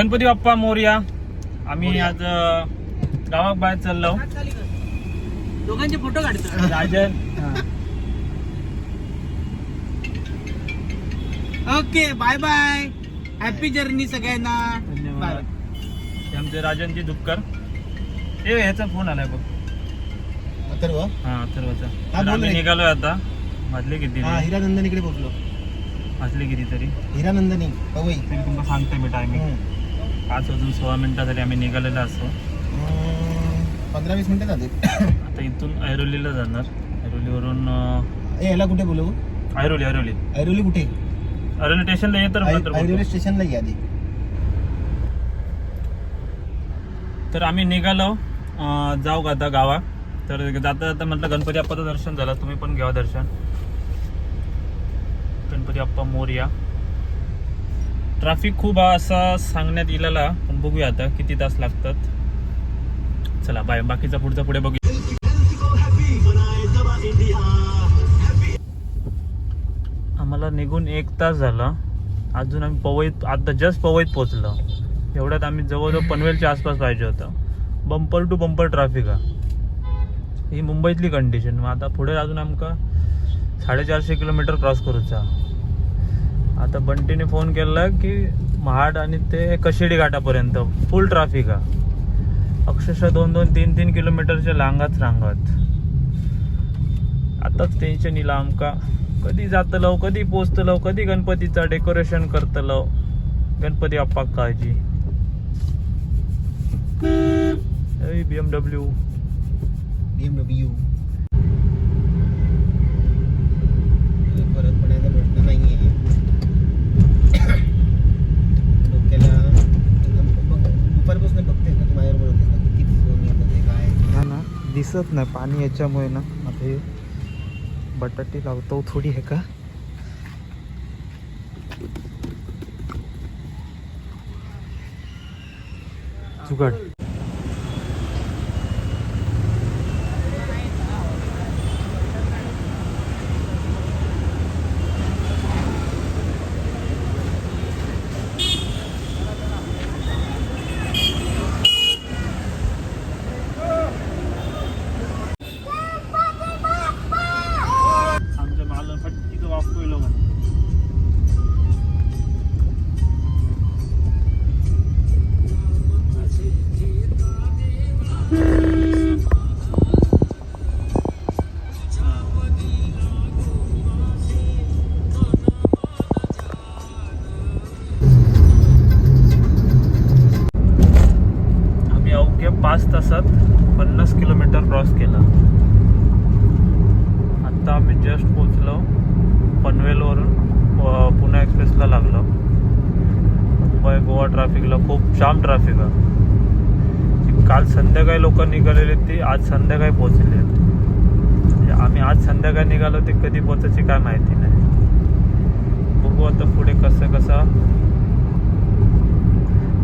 गणपती बाप्पा मोर्या. आम्ही आज गावात बाहेर चाललो. दोघांचे फोटो काढतो. Rajan. Okay bye bye. Happy journey सगळ्यांना. धन्यवाद. हे आमचे राजनजी दुपकर. ए ह्याचा फोन आलाय बघ. अथर्व? हा हा, बोल आम्ही रे. निघालोय आता. वाजले किती हा हिरानंदनीकडे पोहोचलो. वाजले किती तरी. हिरानंदनी पवई तरी तुम्हाला सांगते मी टायमिंग हम्म. पाच वाजून सोळा मिनिटासाठी आम्ही निघालेलो असतो. पंधरा वीस मिनिटं झाले. आता इथून ऐरोलीला जाणार. ऐरोलीवरून याला कुठे बोलवू ऐरोली ऐरोली. ऐरोली कुठे? ऐरोली स्टेशनला तर नंतर ऐरोली. स्टेशनला या आधी. तर आम्ही निघालो जाऊ का आता गावा. तर जाता जाता म्हटलं गणपती बाप्पाचं दर्शन झालं. तुम्ही पण घ्या दर्शन. गणपती बाप्पा मोरया. ट्रॅफिक खूप आहे असा सांगण्यात इलेला. पण बघूया आता किती तास लागतात. चला बाय. बाकीचा पुढचा पुढे बघूया आम्हाला निघून एक तास झाला. अजून आम्ही पवईत आता जस्ट पवईत पोचलो एवढ्यात आम्ही जवळजवळ पनवेलच्या आसपास पाहिजे होतं. बंपर टू बंपर ट्रॅफिक आहे ही मुंबईतली कंडिशन मग आता पुढे अजून आमकां साडेचारशे किलोमीटर क्रॉस करूचा. आता बंटीने फोन केला की महाड आणि ते कशिडी घाटापर्यंत फुल ट्रॅफिक आहे. अक्षरशः दोन दोन तीन तीन किलोमीटरच्या लांगाच रांगात. आताच टेन्शन इला आमका. कधी जातलो कधी पोचतलो कधी गणपतीचा डेकोरेशन करतलो गणपती आप्पा काळजी. B M W B M W पडायचा प्रश्न नाही आहे डोक्याला एकदम बघ दुपारपासून बघते ना तू माझ्यावर बोलतेस ना किती फोन येतात ते काय हा ना दिसत नाही पाणी याच्यामुळे ना. आता हे बटाटे लावतो थोडी आहे का? जुगाड. जाम ट्रॅफिक आहे काल संध्याकाळी लोक निघालेले ते आज संध्याकाळी पोचले म्हणजे आम्ही आज संध्याकाळी निघालो ते कधी पोचायची काय माहिती नाही. बघू आता पुढे कसं कसं.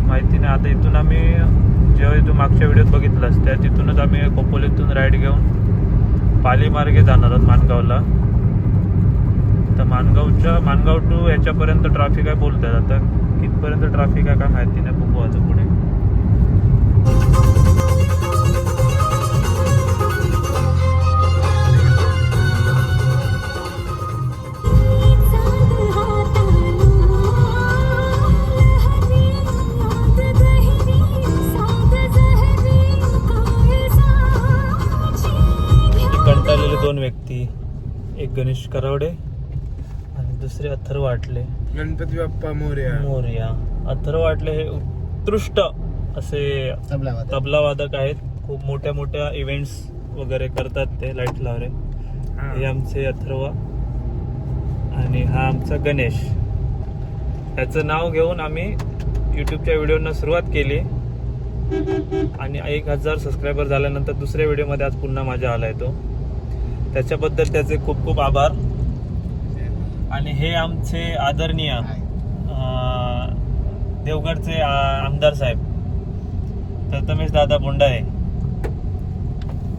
माहिती नाही आता इथून आम्ही जेव्हा इथून मागच्या व्हिडिओत बघितलास त्या तिथूनच आम्ही कोपोलीतून राईड घेऊन पाली मार्गे जाणार आहोत माणगावला तर माणगावच्या माणगाव टू याच्यापर्यंत ट्रॅफिक आहे बोलतात आता. कितपर्यंत ट्रॅफिक आहे काय माहिती नाही बघू आता पुढे दोन व्यक्ती एक गणेश करावडे आणि दुसरे अथर्व वाटले. गणपती बाप्पा मोर्या. मोर्या. अथर्व वाटले हे उत्कृष्ट असे तबला वादक. तबला वादक आहेत. खूप मोठ्या मोठ्या इव्हेंट्स वगैरे करतात ते लाइट लावरे. हे. आमचे अथर्व. आणि हा आमचा गणेश. ह्याचं नाव घेऊन आम्ही यूट्यूबच्या व्हिडिओना सुरुवात केली. आणि एक हजार सबस्क्रायबर झाल्यानंतर दुसऱ्या व्हिडिओमध्ये आज पुन्हा माझ्या आलाय तो. त्याच्याबद्दल त्याचे खूप खूप आभार. आणि हे आमचे आदरणीय देवगडचे आमदार साहेब. प्रथमेश दादा बोंडारे.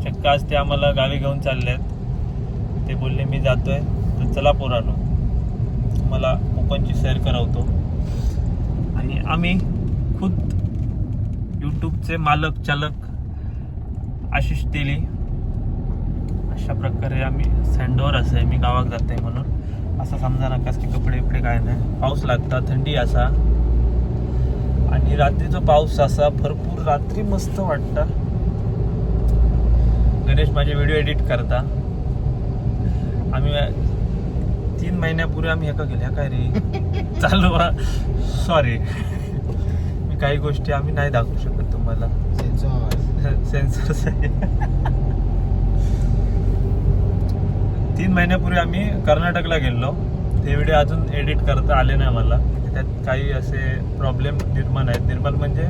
चक्क आज ते आम्हाला गावी घेऊन चालले आहेत ते बोलले मी जातोय. तर चला पोरानो. मला कोकणची सैर करवतो. आणि आम्ही खुद यूट्यूबचे मालक चालक आशिष तेली. अशा प्रकारे आम्ही सँडवर असं आहे. मी गावात जाते म्हणून. असं समजा नकाच की कपडे बिपडे काय नाही. पाऊस लागता थंडी असा. आणि रात्रीचा पाऊस असा भरपूर रात्री मस्त वाटता. गणेश माझे व्हिडिओ एडिट करता. आम्ही तीन महिन्यापूर्वी आम्ही एका गेल्या काय रे? चालू सॉरी मी काही गोष्टी आम्ही नाही दाखवू शकत तुम्हाला. सेन्सॉर सेन्सर्स आहे. तीन महिन्यापूर्वी आम्ही कर्नाटकला गेलो. हे व्हिडिओ अजून एडिट करता आले नाही मला त्यात काही असे प्रॉब्लेम निर्माण आहेत. निर्माण म्हणजे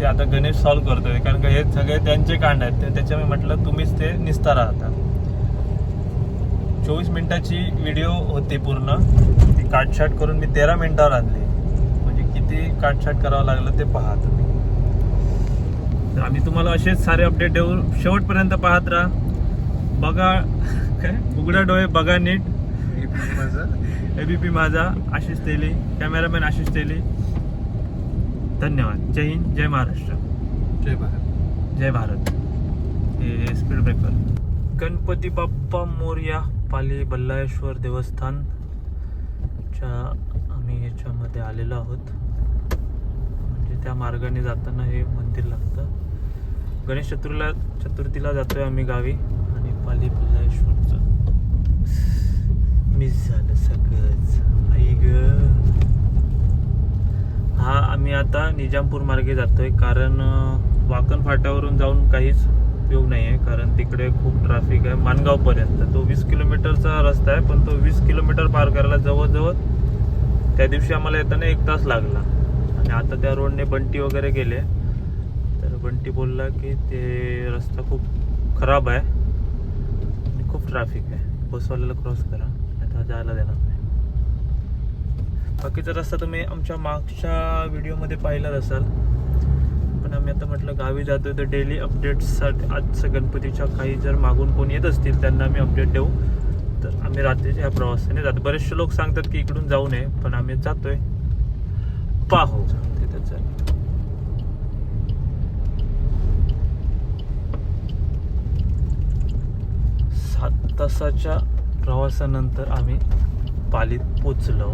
ते आता गणेश सॉल्व्ह करतोय. कारण का हे सगळे त्यांचे कांड आहेत. त्याच्यामुळे म्हटलं तुम्हीच ते निसता राहता. चोवीस मिनिटाची व्हिडिओ होती पूर्ण. ती काटछाट करून मी तेरा मिनिटावर आणली. म्हणजे किती काटछाट करावं लागलं ते पहा तुम्ही. आम्ही तुम्हाला असेच सारे अपडेट देऊ. शेवटपर्यंत पाहत राहा. बघा. काय उघडा डोळे बघा नीट. एबीपी माझा आशिष तेली. कॅमेरामॅन आशिष तेली. धन्यवाद. जय हिंद जय महाराष्ट्र. जय भारत. जय भारत. हे स्पीड ब्रेकर गणपती बाप्पा मोर्या पाली बल्लाळेश्वर देवस्थान च्या आम्ही याच्यामध्ये आलेलो आहोत. म्हणजे त्या मार्गाने जाताना हे मंदिर लागतं. गणेश चतुर्थीला चतुर्थीला जातोय आम्ही गावी. आणि पाली मिस झालं सगळंच. आई ग. हा आम्ही आता निजामपूर मार्गे जातोय. कारण वाकण फाट्यावरून जाऊन काहीच उपयोग नाही आहे कारण तिकडे खूप ट्रॅफिक आहे. मानगावपर्यंत तो वीस किलोमीटरचा रस्ता आहे पण तो वीस किलोमीटर पार करायला जवळजवळ त्या दिवशी आम्हाला येताना एक तास लागला. आणि आता त्या रोडने बंटी वगैरे गेले. तर बंटी बोलला की ते रस्ता खूप खराब आहे. खूप ट्रॅफिक आहे. बसवाल्याला क्रॉस करा आता जायला देणार नाही. बाकीचा रस्ता तुम्ही आमच्या मागच्या व्हिडिओमध्ये पाहिलाच असाल पण आम्ही आता म्हटलं गावी जातोय तर डेली अपडेट्ससाठी आजचं गणपतीच्या काही जर मागून कोण येत असतील त्यांना आम्ही अपडेट देऊ. तर आम्ही रात्रीच्या ह्या प्रवासाने जातो. बरेचसे लोक सांगतात की इकडून जाऊ नये पण आम्ही जातोय. पाहू तिथं चल सात तासाच्या प्रवासानंतर आम्ही पालीत पोचलो.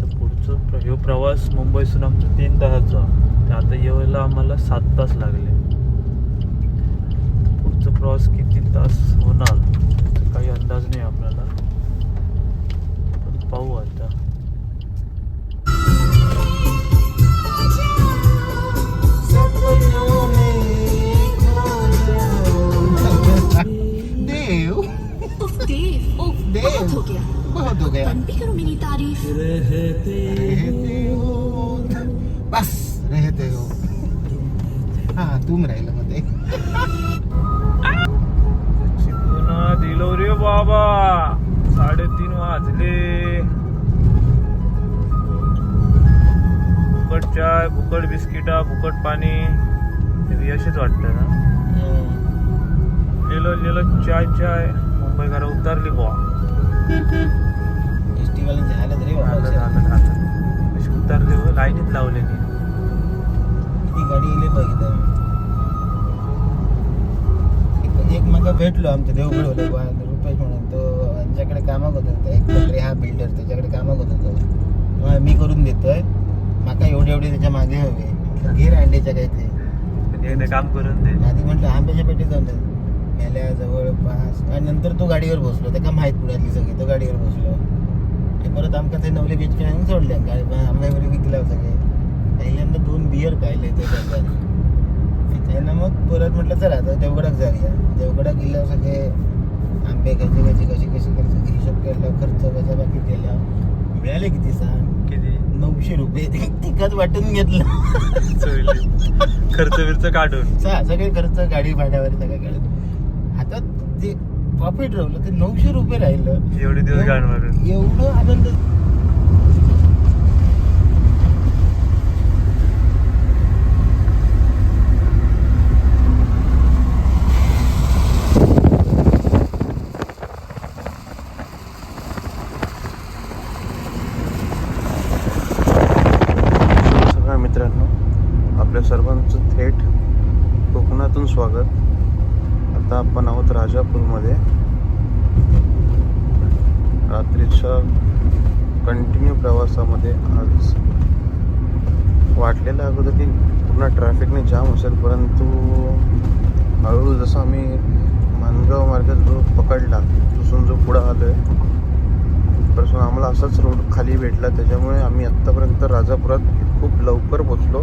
तर पुढचं प्र- ह्यो प्रवास मुंबईसून आमचा तीन तासाचा ते आता यायला आम्हाला सात तास लागले. पुढचा प्रवास किती तास होणार काही अंदाज नाही आपल्याला. पण पाहू आता. देव देव। बहुत हो गया बहुत हो गया बंद भी करो मेरी तारीफ रहते हो बस रहते हो हा तुम राहिलं मध्ये दिलो रे बाबा साडेतीन वाजले फुकट चाय फुकट बिस्किटा फुकट पाणी यशच वाटतं ना लिहिलं लिहिलं चाय चाय मुंबईकर उतरली बुवा. कशी उतरली लाईनीत लावलेली. ती गाडी इले बघितलं एक मग भेटलो आमच्या देवगड होते रुपेश म्हणून. तो आमच्याकडे कामाक होता तो एक पत्रे हा बिल्डर त्याच्याकडे कामाक होता. तो मी करून देतोय. माका एवढे एवढे त्याच्यामागे हवे. म्हटलं, घे रे अंड्याच्या म्हणजे एकदा काम करून दे. आधी म्हटलं आंब्याच्या पेटीत जाऊन. गेल्या जवळपास आणि नंतर तो गाडीवर बसलो. त्याका माहीत पुण्यातली सगळी तो गाडीवर बसलो. आणि परत आमका ते नवले बीच आणून सोडले आंब्यावर विकला सगळे पहिल्यांदा दोन बियर पाहिले ते दोघांनी त्यांना मग परत म्हटलं चला आता देवगडात जाऊया. देवगडात गेल्यावर सगळे आंबे कसे कसे कसे कसे कसे हिशोब केला खर्च वजा बाकी केला. मिळाले किती सांग? किती? नऊशे रुपये. तिकट वाटून घेतलं. खर्च बिर्च काढून. सगळे खर्च गाडी भाड्यावर सगळं काढत आता ते प्रॉफिट राहिलं ते नऊशे रुपये राहिलं. एवढे दिवस एवढं आनंद मित्रांनो आपल्या सर्वांचं थेट कोकणातून स्वागत. तुळजापूरमध्ये. राजापूरमध्ये रात्रीच्या कंटिन्यू प्रवासामध्ये आज वाटलेलं अगोदर की पूर्ण ट्रॅफिकने जाम असेल परंतु हळूहळू जसं आम्ही मानगाव मार्ग जो पकडला तिथून जो पुढं आलो आहे परसून आम्हाला असाच रोड खाली भेटला. त्याच्यामुळे आम्ही आत्तापर्यंत राजापुरात खूप लवकर पोचलो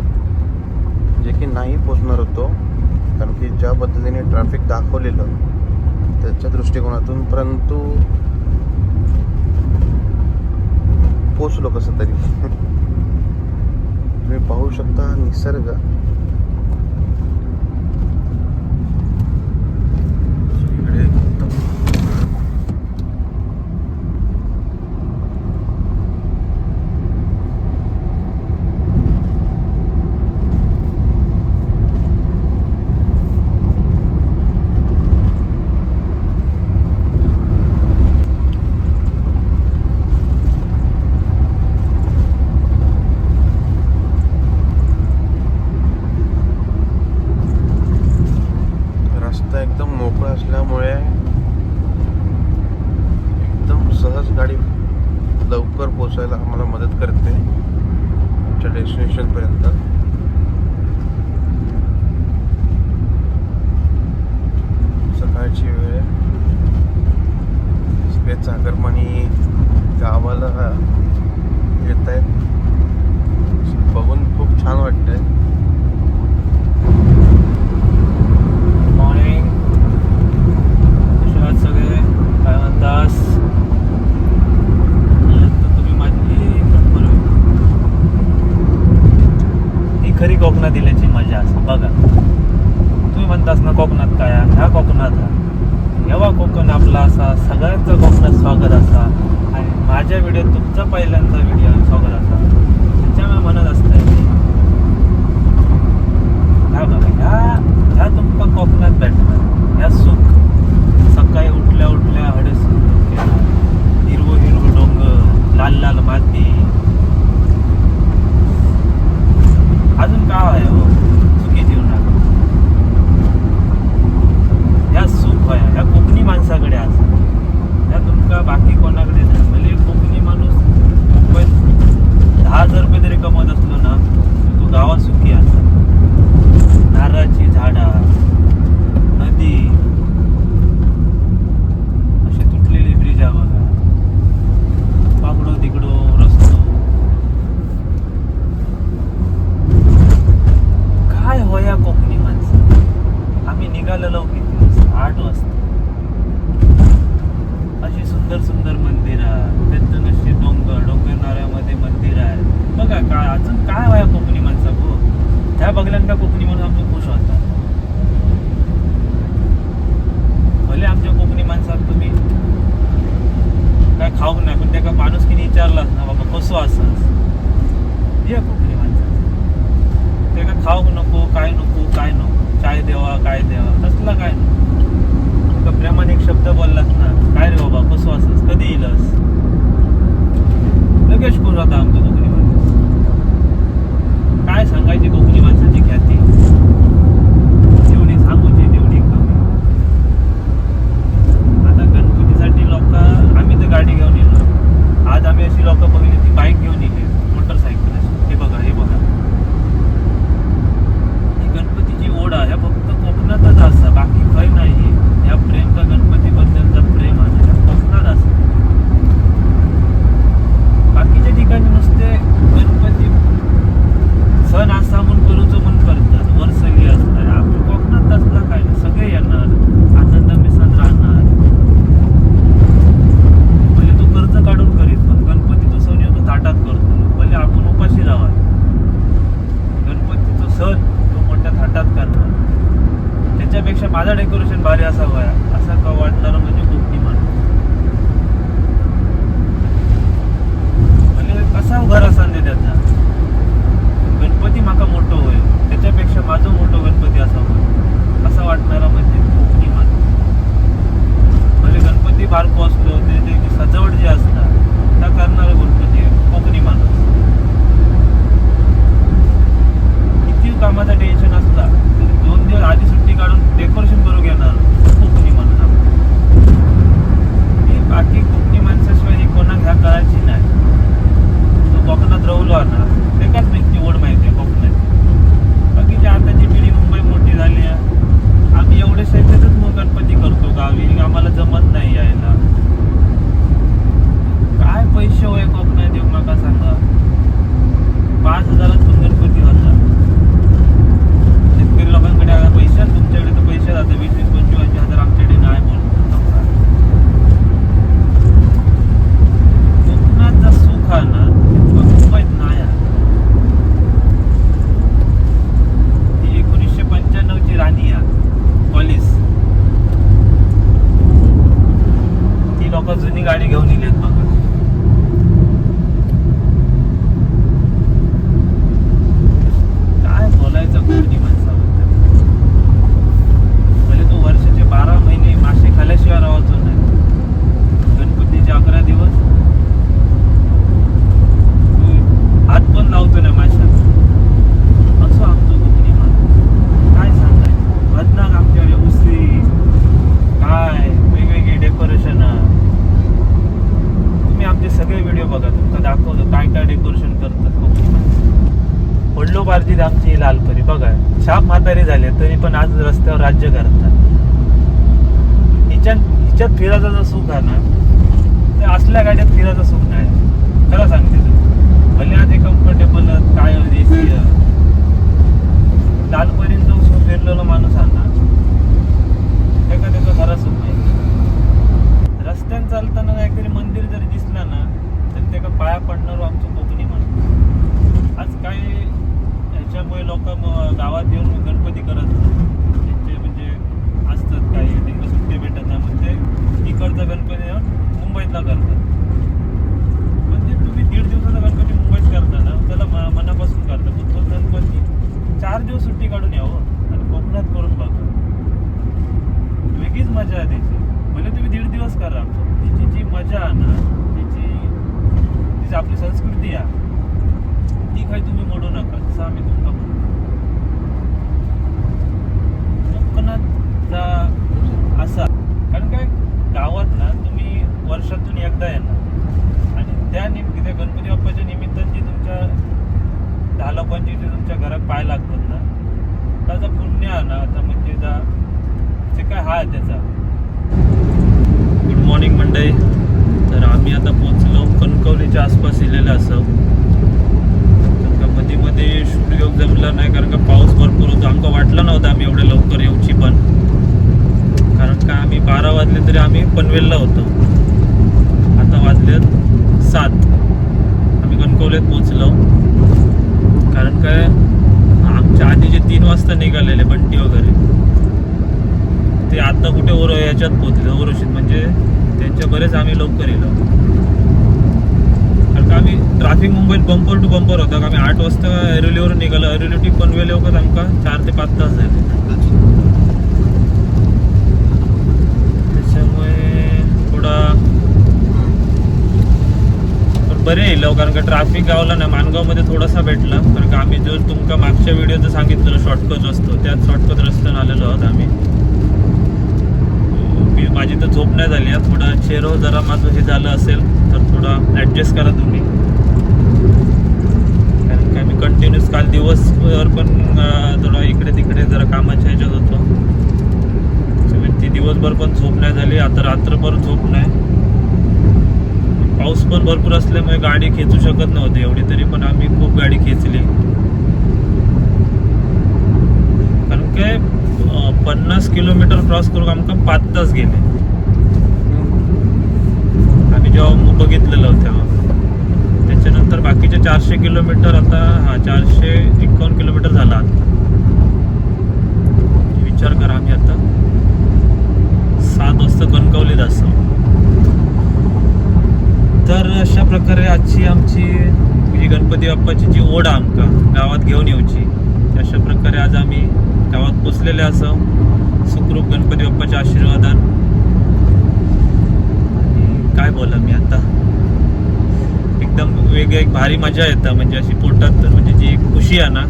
जे की नाही पोचणार होतो कारण की ज्या पद्धतीने ट्रॅफिक दाखवलेलं त्याच्या दृष्टिकोनातून परंतु पोचलो कसं तरी. तुम्ही पाहू शकता निसर्ग इकडे एकदम रस्ता एकदम मोकळं असल्यामुळे एकदम सहज गाडी लवकर पोचायला आम्हाला मदत करते आमच्या डेस्टिनेशनपर्यंत सकाळची वेळ. सगळे चाकरमानी गावाला येत आहेत बघून खूप छान वाटतंय मॉर्निंग कसे आहात सगळे तास. तुम्ही माझी ही खरी कोकणात दिल्याची मजा असं बघा. तुम्ही म्हणतास ना कोकणात काय ह्या कोकणात एव्हा कोकण आपला असा सगळ्यांचं कोकणात स्वागत असा. आणि माझ्या व्हिडिओ तुमचा पहिल्यांदा व्हिडिओ स्वागत असा. त्याच्यामुळे म्हणत असतं की ह्या बघा ह्या ह्या तुमका कोकणात भेटणार. ह्या सुख. सकाळी उठल्या उठल्या हडस हिरवं हिरवं डोंगर लाल लाल माती. अजून काय आहे हो? सुखी जीवनात. ह्या सुख आहे. ह्या कोकणी माणसाकडे असं ह्या तुमका बाकी कोणाकडे खाऊक ना पण त्या माणूस किती विचारलाच ना बाबा कसो आसास हे कोंकणी माणसाचं का खाऊक नको काय नको काय नको. काय देवा काय देवा तसला काय नको. तुका प्रेमान एक शब्द बोललास ना काय रे बाबा कसो आसास कधी येयलास लगेच करून जाता आमचो कोंकणी माणूस काय सांगायची कोंकणी माणसाची ख्याती? गाडी घेऊन येतो आज आम्ही अशी लोक बघितली ती बाईक घेऊन येते मोटरसायकल अशी. हे बघा हे बघा. ही गणपतीची ओढ आहे पाया पडणार हो आमचं कोकणी म्हणून. आज काय ह्याच्यामुळे लोक गावात येऊन गणपती करत नाही. त्यांचे म्हणजे असतात काही त्यांना सुट्टी भेटत नाही. म्हणजे इकडचा गणपती मुंबईतला करतात. म्हणजे तुम्ही दीड दिवसाचा गणपती मुंबईत करता ना त्याला म- मनापासून करता. पण तो गणपती चार दिवस सुट्टी काढून यावं. आणि कोकणात करून बघा. वेगळीच मजा आहे त्याची. म्हणजे तुम्ही दीड दिवस करा त्याची जी मजा आहे ना जी आपली संस्कृती आहे ती काही तुम्ही मोडू नका जसं आम्ही तुमका कोकणात जा असा. कारण काय गावात ना तुम्ही वर्षातून एकदा येणार आणि त्या निमित्त त्या गणपती बाप्पाच्या निमित्ताने जी तुमच्या दहा लोकांची जी तुमच्या घरात पाय लागतात ना त्याचा पुण्य आहे ना आता म्हणजे जा जे काय हा आहे त्याचा. गुड मॉर्निंग मंडई तर आम्ही आता पोचलो कणकवलीच्या आसपास येलेलं असं. तर का मध्ये मध्ये शूट घेऊन जमलं नाही कारण का पाऊस भरपूर होतो. आमका वाटलं नव्हतं आम्ही एवढे लवकर येऊची पण. कारण का आम्ही बारा वाजले तरी आम्ही पनवेलला होतो. आता वाजलेत सात. आम्ही कणकवलीत पोचलो कारण काय आमच्या आधी जे तीन वाजता निघालेले बंटी वगैरे ते आता कुठे ओर याच्यात पोचले ओरोशीत म्हणजे त्यांच्या बरेच आम्ही लवकर येलो कारण का आम्ही ट्रॅफिक मुंबईत बंपर टू बंपर होता. का आम्ही आठ वाजता ऐरोलीवरून निघालो. ऐरोली टी पनवेल वगैरे आमकां चार ते पाच तास झाले. त्याच्यामुळे थोडा बरे येईल कारण का ट्रॅफिक गावला ना मानगावमध्ये थोडासा भेटला. कारण का आम्ही जो तुमका मागच्या व्हिडिओचं सांगितलं शॉर्टकट असतो त्यात शॉर्टकट रस्त्यानं आलेलो आहोत आम्ही. मी माझी तर झोप नाही झाली. आहे थोडा चेहरो जरा माझं हे झालं असेल तर थोडा ॲडजस्ट करा तुम्ही. कारण काय मी कंटिन्युअस काल दिवसभर पण थोडं इकडे तिकडे जरा कामाच्या ह्याच्यात होतो. ती दिवसभर पण झोप नाही झाली. आता रात्रभर झोप नाही. पाऊस पण भरपूर असल्यामुळे गाडी खेचू शकत नव्हती. एवढी तरी पण आम्ही खूप गाडी खेचली. कारण काय पन्नास किलोमीटर क्रॉस करून आमकां पाच तास गेले. आम्ही जेव्हा बघितलेलं तेव्हा त्याच्यानंतर बाकीचे चारशे किलोमीटर आता हा चारशे एकावन्न किलोमीटर झाला. आता विचार करा आम्ही आता. सात वाजता कणकवली जास्त. तर अशा प्रकारे आजची आमची जी गणपती बाप्पाची जी ओढ आहे आमका गावात घेऊन येऊची अशा प्रकारे आज आम्ही पोचलेले असो. सुखरूप गणपती बाप्पाच्या आशीर्वादान. काय बोला मी आता? एकदम वेगळी एक भारी मजा येतं म्हणजे अशी पोटात तर म्हणजे जी एक खुशी आहे ना.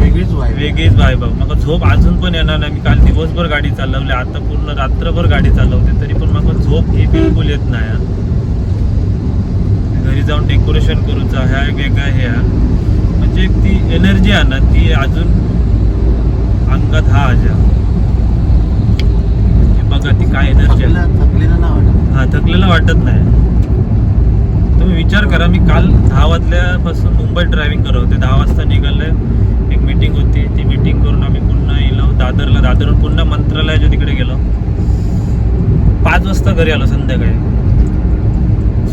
वेगळीच वेगळीच बाय बाब मग झोप अजून पण येणार नाही. मी काल दिवसभर गाडी चालवली आता पूर्ण रात्रभर गाडी चालवते तरी पण मग झोप ही बिलकुल येत नाही. घरी जाऊन डेकोरेशन करूचा ह्या वेगळा हे. म्हणजे ती एनर्जी आहे ना ती अजून अंगात हा आजा बघा ती काय एनर्जी हा थकलेला वाटत नाही. तुम्ही विचार करा मी काल दहा वाजल्यापासून मुंबईत ड्रायव्हिंग करत होते. दहा वाजता निघाले एक मीटिंग होती. ती मीटिंग करून आम्ही पुन्हा येलो दादरला. दादरहून पुन्हा मंत्रालयाच्या तिकडे गेलो. पाच वाजता घरी आलो संध्याकाळी.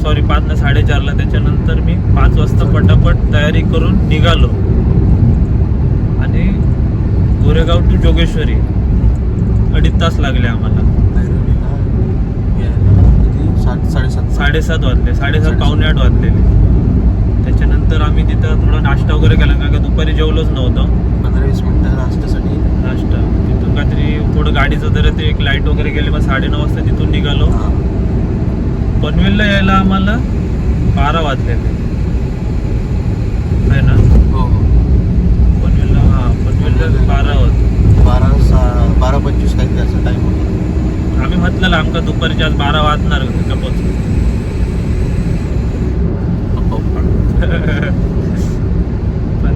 सॉरी पाच ना साडेचारला. त्याच्यानंतर मी पाच वाजता पटापट तयारी करून निघालो. गोरेगाव टू जोगेश्वरी. अडीच तास लागले आम्हाला. साडेसात साडेसात वाजले साडेसात पावणे आठ वाजलेले त्याच्यानंतर आम्ही तिथं थोडा नाश्ता वगैरे केला कारण का दुपारी जेवलोच नव्हतं. पंधरा वीस मिनिटं नाश्त्यासाठी. नाश्ता. तिथून काहीतरी थोडं गाडीचं जरा ते एक लाइट वगैरे गेली मग साडेनऊ वाजता तिथून निघालो. पनवेलला यायला आम्हाला बारा वाजलेले दुपारचे आज बारा वाजणार होते पोच पण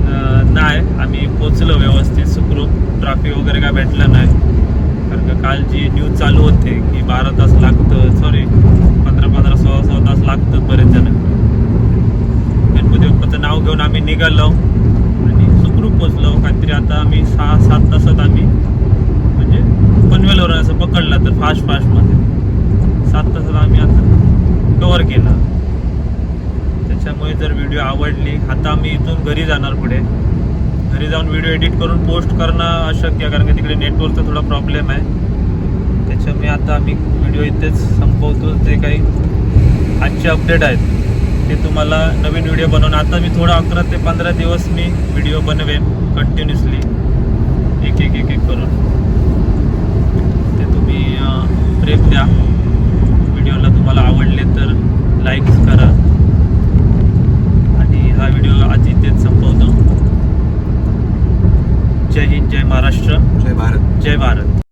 नाही आम्ही पोचलो व्यवस्थित सुखरूप. ट्रॅफिक वगैरे काय भेटलं नाही. कारण का काल जी न्यूज चालू होते की बारा तास लागतं सॉरी पंधरा पंधरा सोळा सोळा तास लागतं बरेच जण. गणपती नाव घेऊन आम्ही निघालो आणि सुखरूप पोचलो. काहीतरी आता आम्ही सहा सात तासात आम्ही म्हणजे पनवेलवर असं पकडला तर फास्ट फास्टमध्ये सात तासात आम्ही आता कवर केला. त्याच्यामुळे जर व्हिडिओ आवडली आता आम्ही इथून घरी जाणार पुढे. घरी जाऊन व्हिडिओ एडिट करून पोस्ट करणं अशक्य आहे कारण की तिकडे नेटवर्कचा थोडा प्रॉब्लेम आहे. त्याच्यामुळे आता आम्ही व्हिडिओ इथेच संपवतो. जे काही आजचे अपडेट आहेत ते तुम्हाला नवीन व्हिडिओ बनवून आता मी थोडा अकरा ते पंधरा दिवस मी व्हिडिओ बनवेन कंटिन्युअसली एक एक एक एक करून. ते तुम्ही ब्रेक प्रेम द्या. तुम्हाला आवडले तर लाईक करा. आणि हा व्हिडिओ आज इथेच संपवतो. जय हिंद जय महाराष्ट्र. जय भारत. जय भारत.